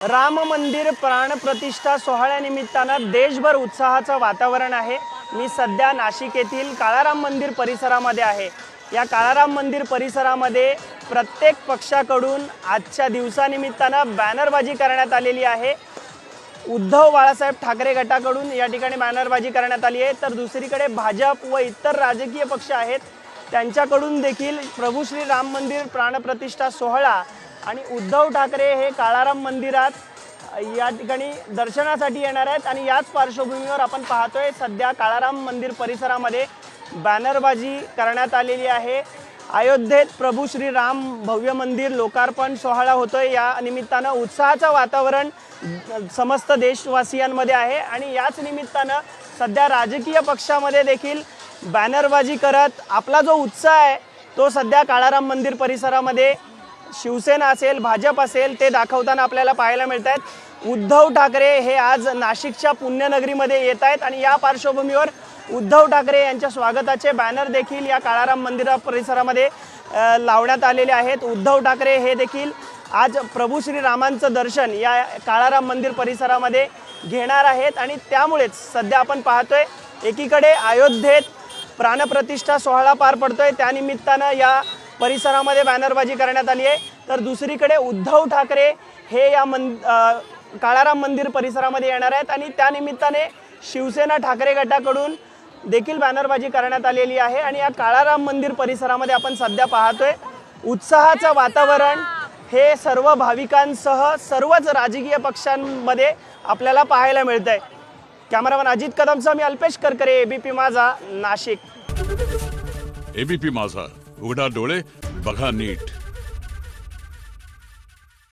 राम मंदिर प्राणप्रतिष्ठा सोहळ्यानिमित्तानं देशभर उत्साहाचं वातावरण आहे. मी सध्या नाशिक येथील काळाराम मंदिर परिसरामध्ये आहे. या काळाराम मंदिर परिसरामध्ये प्रत्येक पक्षाकडून आजच्या दिवसानिमित्तानं बॅनरबाजी करण्यात आलेली आहे. उद्धव बाळासाहेब ठाकरे गटाकडून या ठिकाणी बॅनरबाजी करण्यात आली आहे. तर दुसरीकडे भाजप व इतर राजकीय पक्ष आहेत. त्यांच्याकडून देखील प्रभू श्री राम मंदिर प्राणप्रतिष्ठा सोहळा आणि उद्धव ठाकरे हे काळाराम मंदिरात या ठिकाणी दर्शनासाठी येणार आहेत. आणि याच पार्श्वभूमीवर आपण पाहतोय सध्या काळाराम मंदिर परिसरामध्ये बॅनरबाजी करण्यात आलेली आहे. अयोध्येत प्रभू श्री राम भव्य मंदिर लोकार्पण सोहळा होतोय. या निमित्तानं उत्साहाचं वातावरण समस्त देशवासियांमध्ये आहे. आणि याच निमित्तानं सध्या राजकीय पक्षामध्ये देखील बॅनरबाजी करत आपला जो उत्साह आहे तो सध्या काळाराम मंदिर परिसरामध्ये शिवसेना असेल भाजप असेल ते दाखवताना आपल्याला पाहायला मिळत आहेत उद्धव ठाकरे हे आज नाशिकच्या पुण्यनगरीमध्ये येत आहेत आणि या पार्श्वभूमीवर उद्धव ठाकरे यांच्या स्वागताचे बॅनर देखील या काळाराम मंदिरा परिसरामध्ये लावण्यात आलेले आहेत. उद्धव ठाकरे हे देखील आज प्रभू श्रीरामांचं दर्शन या काळाराम मंदिर परिसरामध्ये घेणार आहेत आणि त्यामुळेच सध्या आपण पाहतोय एकीकडे अयोध्येत प्राणप्रतिष्ठा सोहळा पार पडतोय. त्यानिमित्तानं या परिसरामध्ये बॅनरबाजी करण्यात आली आहे. तर दुसरीकडे उद्धव ठाकरे हे या मन काळाराम मंदिर परिसरामध्ये येणार आहेत आणि त्यानिमित्ताने शिवसेना ठाकरे गटाकडून देखील बॅनरबाजी करण्यात आलेली आहे. आणि या काळाराम मंदिर परिसरामध्ये आपण सध्या पाहतोय उत्साहाचं वातावरण हे सर्व भाविकांसह सर्वच राजकीय पक्षांमध्ये आपल्याला पाहायला मिळत आहे कॅमेरामॅन अजित कदमचा मी अल्पेश करकरे एबीपी माझा नाशिक. एबीपी माझा. उघडा डोळे बघा नीट.